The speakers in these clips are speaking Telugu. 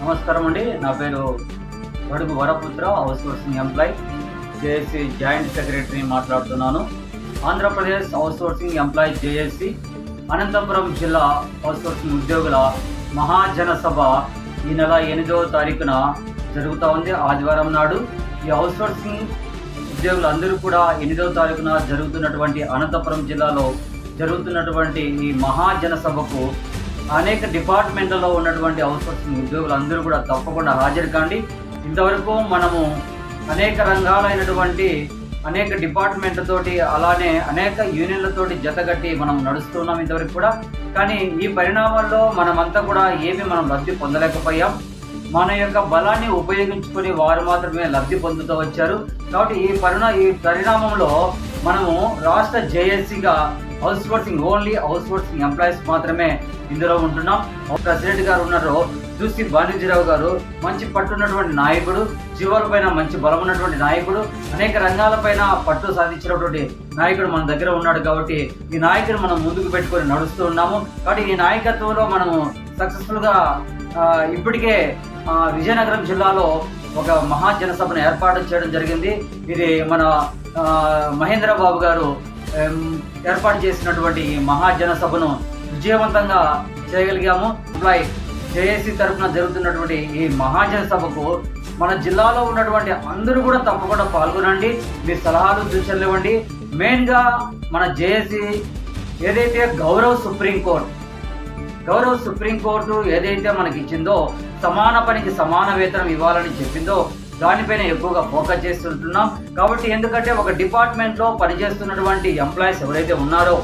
నమస్కారం అండి. నా పేరు వడుగు వరపుత్ర outsourcing employee. JAC joint secretary మాట్లాడుతున్నాను. Andhra Pradesh outsourcing employee JAC Anantapuram జిల్లా హౌస్ సోర్సింగ్ ఉద్యోగుల మహాజన సభ ఈ నెల ఎనిమిదవ తారీఖున జరుగుతూ ఉంది. ఆదివారం నాడు ఈ హౌస్ సోర్సింగ్ ఉద్యోగులందరూ కూడా ఎనిమిదవ తారీఖున జరుగుతున్నటువంటి అనంతపురం జిల్లాలో జరుగుతున్నటువంటి ఈ మహాజన సభకు అనేక డిపార్ట్మెంట్లలో ఉన్నటువంటి అవుట్సోర్సింగ్ ఉద్యోగులందరూ కూడా తప్పకుండా హాజరు కాండి ఇంతవరకు మనము అనేక రంగాలైనటువంటి అనేక డిపార్ట్మెంట్లతోటి అలానే అనేక యూనియన్లతోటి జతగట్టి మనం నడుస్తున్నాం ఇంతవరకు కూడా. కానీ ఈ పరిణామాల్లో మనమంతా కూడా ఏమి మనం లబ్ధి పొందలేకపోయాం. మన యొక్క బలాన్ని ఉపయోగించుకొని వారు మాత్రమే లబ్ధి పొందుతూ వచ్చారు. కాబట్టి ఈ పరిణా ఈ పరిణామంలో మనము రాష్ట్ర జేఏసీగా house working only house working employees మాత్రమే ఇందులో ఉంటున్నాం. ప్రెసిడెంట్ గారు ఉన్నారు చూసి వాణిజ్యరావు గారు మంచి పట్టున్నటువంటి నాయకుడు జీవాల పైన మంచి బలం ఉన్నటువంటి నాయకుడు అనేక రంగాలపైన పట్టు సాధించినటువంటి నాయకుడు మన దగ్గర ఉన్నాడు కాబట్టి ఈ నాయకుడు మనం ముందుకు పెట్టుకొని నడుస్తూ ఉన్నాము. కాబట్టి ఈ నాయకత్వంలో మనము సక్సెస్ఫుల్గా ఇప్పటికే విజయనగరం జిల్లాలో ఒక మహాజనసభను ఏర్పాటు చేయడం జరిగింది. ఇది మన మహేంద్రబాబు మహేంద్ర బాబు గారు ఏర్పాటు చేసినటువంటి ఈ మహాజన సభను విజయవంతంగా చేయగలిగాము. ఎంప్లాయ్ జేఏసీ తరఫున జరుగుతున్నటువంటి ఈ మహాజన సభకు మన జిల్లాలో ఉన్నటువంటి అందరూ కూడా తప్పకుండా పాల్గొనండి. మీ సలహాలు సూచనలు ఇవ్వండి. మెయిన్గా మన జేఏసీ ఏదైతే గౌరవ్ సుప్రీంకోర్టు గౌరవ సుప్రీంకోర్టు ఏదైతే మనకి ఇచ్చిందో సమాన పనికి సమాన వేతనం ఇవ్వాలని చెప్పిందో దానిపైన ఎక్కువగా ఫోకస్ చేస్తుంటున్నాం. కాబట్టి ఎందుకంటే ఒక డిపార్ట్మెంట్లో పనిచేస్తున్నటువంటి ఎంప్లాయీస్ ఎవరైతే ఉన్నారో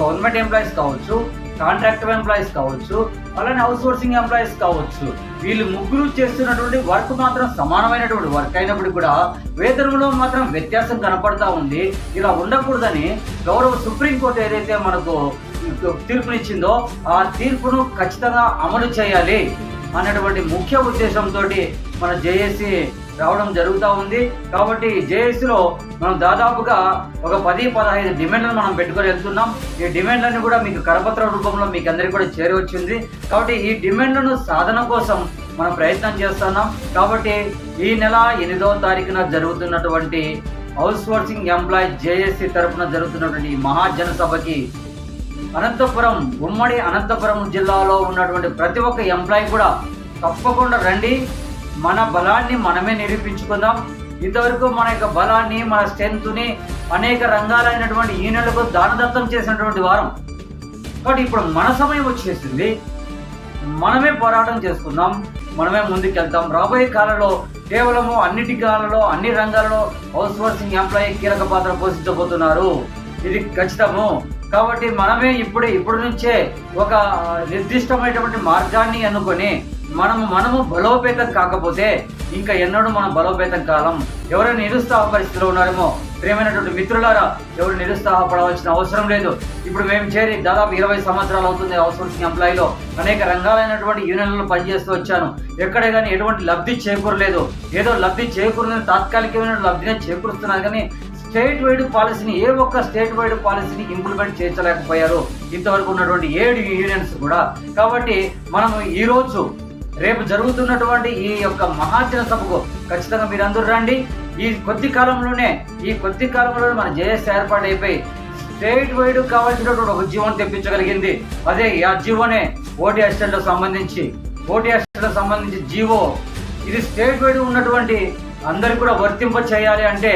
గవర్నమెంట్ ఎంప్లాయీస్ కావచ్చు కాంట్రాక్టర్ ఎంప్లాయీస్ కావచ్చు అలానే అవుట్ సోర్సింగ్ ఎంప్లాయీస్ కావచ్చు వీళ్ళు ముగ్గురు చేస్తున్నటువంటి వర్క్ మాత్రం సమానమైనటువంటి వర్క్ అయినప్పుడు కూడా వేతనంలో మాత్రం వ్యత్యాసం కనపడతా ఉంది. ఇలా ఉండకూడదని గౌరవ సుప్రీంకోర్టు ఏదైతే మనకు తీర్పునిచ్చిందో ఆ తీర్పును ఖచ్చితంగా అమలు చేయాలి. అనేటువంటి ముఖ్య ఉద్దేశంతో మన జేఏసీ రావడం జరుగుతూ ఉంది. కాబట్టి జేఏసీలో మనం దాదాపుగా ఒక పది పదహైదు డిమాండ్లను మనం పెట్టుకొని వెళ్తున్నాం. ఈ డిమాండ్లన్నీ కూడా మీకు కరపత్ర రూపంలో మీకు అందరికీ కూడా చేరవచ్చింది కాబట్టి ఈ డిమాండ్లను సాధన కోసం మనం ప్రయత్నం చేస్తున్నాం. కాబట్టి ఈ నెల ఎనిమిదవ తారీఖున జరుగుతున్నటువంటి హౌస్ సోర్సింగ్ ఎంప్లాయీ జేఏసీ తరఫున జరుగుతున్నటువంటి మహాజనసభకి మహాజన సభకి అనంతపురం ఉమ్మడి అనంతపురం జిల్లాలో ఉన్నటువంటి ప్రతి ఒక్క ఎంప్లాయీ కూడా తప్పకుండా రండి. మన బలాన్ని మనమే నిరూపించుకుందాం. ఇంతవరకు మన యొక్క బలాన్ని మన స్ట్రెంత్ని అనేక రంగాలైనటువంటి ఈనెలకు దానదత్తం చేసినటువంటి వారం. కాబట్టి ఇప్పుడు మన సమయం వచ్చేసింది. మనమే పోరాటం చేసుకుందాం. మనమే ముందుకెళ్తాం. రాబోయే కాలంలో కేవలము అన్నిటి కాలంలో అన్ని రంగాలలో హౌస్ సోర్సింగ్ ఎంప్లాయీ కీలక పాత్ర పోషించబోతున్నారు. ఇది ఖచ్చితము. కాబట్టి మనమే ఇప్పుడే ఇప్పటి నుంచే ఒక నిర్దిష్టమైనటువంటి మార్గాన్ని అనుకొని మనము మనము బలోపేతం కాకపోతే ఇంకా ఎన్నడూ మనం బలోపేతం కాలం. ఎవరైనా నిరుత్సాహ పరిస్థితిలో ఉన్నారేమో ప్రియమైనటువంటి మిత్రులారా ఎవరు నిరుత్సాహపడవలసిన అవసరం లేదు. ఇప్పుడు మేము చేరి దాదాపు ఇరవై సంవత్సరాలు అవుతుంది అవసరం ఎంప్లాయీలో. అనేక రంగాలైనటువంటి యూనియన్లలో పనిచేస్తూ వచ్చాను. ఎక్కడే కానీ ఎటువంటి లబ్ధి చేకూరలేదు. ఏదో లబ్ధి చేకూరుతుంది తాత్కాలికమైన లబ్ధినే చేకూరుస్తున్నారు కానీ స్టేట్ వైడ్ పాలసీని ఏ ఒక్క స్టేట్ వైడ్ పాలసీని ఇంప్లిమెంట్ చేయించలేకపోయారు. ఇంతవరకు ఉన్నటువంటి ఏడు యూనియన్స్ కూడా. కాబట్టి మనం ఈరోజు రేపు జరుగుతున్నటువంటి ఈ యొక్క మహాజన సభకు ఖచ్చితంగా మీరందరూ రండి. ఈ కొద్ది కాలంలోనే ఈ కొద్ది కాలంలోనే మన జేఎస్ ఏర్పాటు అయిపోయి స్టేట్ వైడ్ కావాల్సినటువంటి ఒక జీవోని తెప్పించగలిగింది. అదే ఆ జీవోనే ఓటీ అసిస్టెంట్లకు సంబంధించి ఓటీ అసిస్టెంట్లకు సంబంధించి జీవో. ఇది స్టేట్ వైడ్ ఉన్నటువంటి అందరికి కూడా వర్తింప చేయాలి అంటే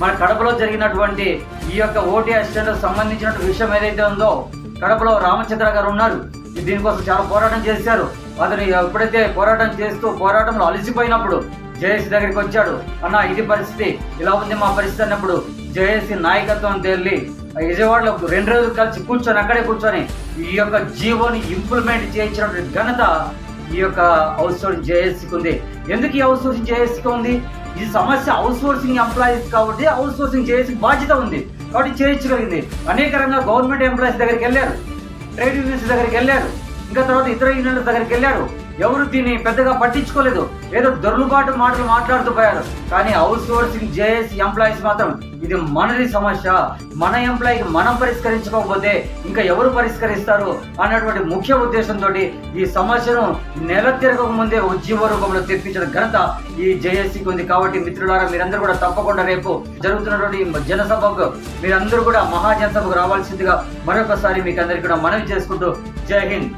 మన కడపలో జరిగినటువంటి ఈ యొక్క ఓటీ అసిస్టెంట్లకు సంబంధించిన విషయం ఏదైతే ఉందో కడపలో రామచంద్ర గారు ఉన్నారు. దీనికోసం చాలా పోరాటం చేశారు. అతను ఎప్పుడైతే పోరాటం చేస్తూ పోరాటంలో అలసిపోయినప్పుడు జేఏసీ దగ్గరికి వచ్చాడు. అన్న ఇది పరిస్థితి. ఇలా ఉంది మా పరిస్థితి అన్నప్పుడు జేఏసీ నాయకత్వం తేలి విజయవాడలో రెండు రోజులు కలిసి కూర్చొని అక్కడే కూర్చొని ఈ యొక్క జీవోని ఇంప్లిమెంట్ చేయించినటువంటి ఘనత ఈ యొక్క హౌస్ జేఏసీకి ఉంది. ఎందుకు ఈ హౌస్ సోర్సింగ్ ఉంది? ఈ సమస్య హౌస్ సోర్సింగ్ ఎంప్లాయీస్ కాబట్టి హౌస్ సోర్సింగ్ బాధ్యత ఉంది. కాబట్టి చేయించగలిగింది. అనేక రంగా గవర్నమెంట్ ఎంప్లాయీస్ దగ్గరికి వెళ్ళారు. ట్రేడ్ యూనియన్స్ దగ్గరికి వెళ్ళారు. ఇంకా తర్వాత ఇతర యూనియన్ల దగ్గరికి వెళ్ళారు. ఎవరు దీన్ని పెద్దగా పట్టించుకోలేదు. ఏదో దొర్లుబాటు మాటలు మాట్లాడుతూ పోయారు. కానీ అవుట్ సోర్సింగ్ జేఎస్ ఎంప్లాయీస్ మాత్రం ఇది మనది సమస్య. మన ఎంప్లాయీకి మనం పరిష్కరించకపోతే ఇంకా ఎవరు పరిష్కరిస్తారు అన్నటువంటి ముఖ్య ఉద్దేశంతో ఈ సమస్యను నెల తిరగక ముందే ఉద్యమ రూపంలో తెప్పించిన ఘనత ఈ జేఏసీకి ఉంది. కాబట్టి మిత్రులారా మీరందరూ కూడా తప్పకుండా రేపు జరుగుతున్నటువంటి జనసభకు మీరందరూ కూడా మహాజనసభకు రావాల్సిందిగా మరొకసారి మీకు అందరికీ కూడా మనవి చేసుకుంటూ జై హింద్.